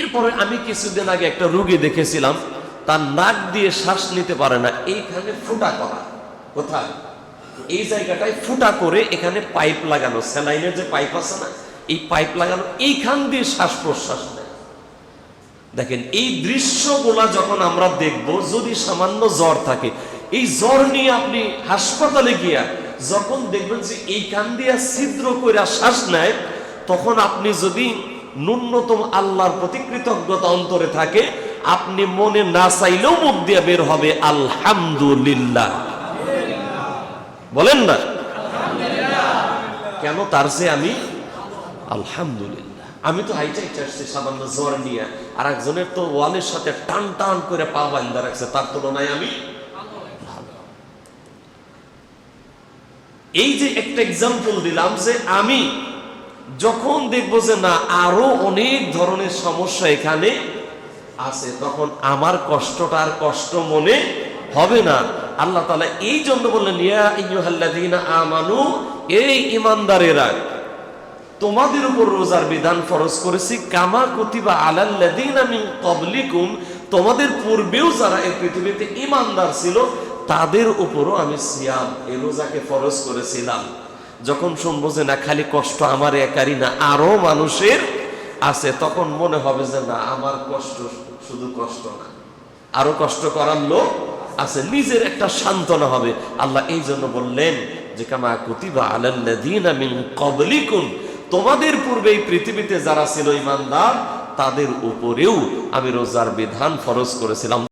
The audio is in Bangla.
এরপরে আমি কিছুদিন আগে একটা রুগী দেখেছিলাম, তার নাক দিয়ে শ্বাস নিতে পারে না, এইখানে ফুটা করা। কোথায়? এই জায়গাটায় ফুটা করে এখানে পাইপ লাগানো, স্যালাইনের যে পাইপ আছে না, এই পাইপ লাগানো, এইখান দিয়ে শ্বাস প্রশ্বাস নেয়। দেখেন, এই দৃশ্যগুলা যখন আমরা দেখব, যদি সামান্য জ্বর থাকে, এই জ্বর নিয়ে আপনি হাসপাতালে গিয়া যখন দেখবেন যে এই কান দিয়া ছিদ্র করে শ্বাস নেয়, তখন আপনি যদি ন্যূনতম আল্লাহর প্রতি কৃতজ্ঞতা অন্তরে থাকে, আপনি মনে না চাইলেও মুখ দিয়ে বের হবে, আলহামদুলিল্লাহ। বলেন না? কেন তার সে আমি? আলহামদুলিল্লাহ। আমি তো হাইটা হাইটা আসছি, সামান্য জ্বর নিয়ে। আর একজনের তো ওয়ালের সাথে টান টান করে পা বান্ধা রাখছে, তার তুলনায় আমি এই যে একটা এক্সাম্পল দিলাম যে আমি যখন দেখব যে না, আরও অনেক ধরনের সমস্যা এখানে আছে, তখন আমার কষ্টটা আর কষ্ট মনে হবে না। আল্লাহ তালা এই জন্য বললেন আমানু, এই ইমানদারেরা তোমাদের উপর রোজার বিধান ফরজ করেছি, কামা কুতিবা মিন ক্বাবলিকুম, তোমাদের পূর্বেও যারা এই পৃথিবীতে ইমানদার ছিল, তাদের উপরও আমি সিয়াম, এই রোজাকে ফরজ করেছিলাম। যখন শুনব যে না, খালি কষ্ট আমার একারই না, আরও মানুষের আছে, তখন মনে হবে যে না, আমার কষ্ট শুধু কষ্ট না। আরও কষ্ট করার লোক আছে, নিজের একটা সান্ত্বনা হবে। আল্লাহ এই জন্য বললেন যে, কামা কুতিবা আলাল্লাযীনা মিন ক্বাবলিকুম, তোমাদের পূর্বে এই পৃথিবীতে যারা ছিল ইমানদার, তাদের উপরেও আমি রোজার বিধান ফরজ করেছিলাম।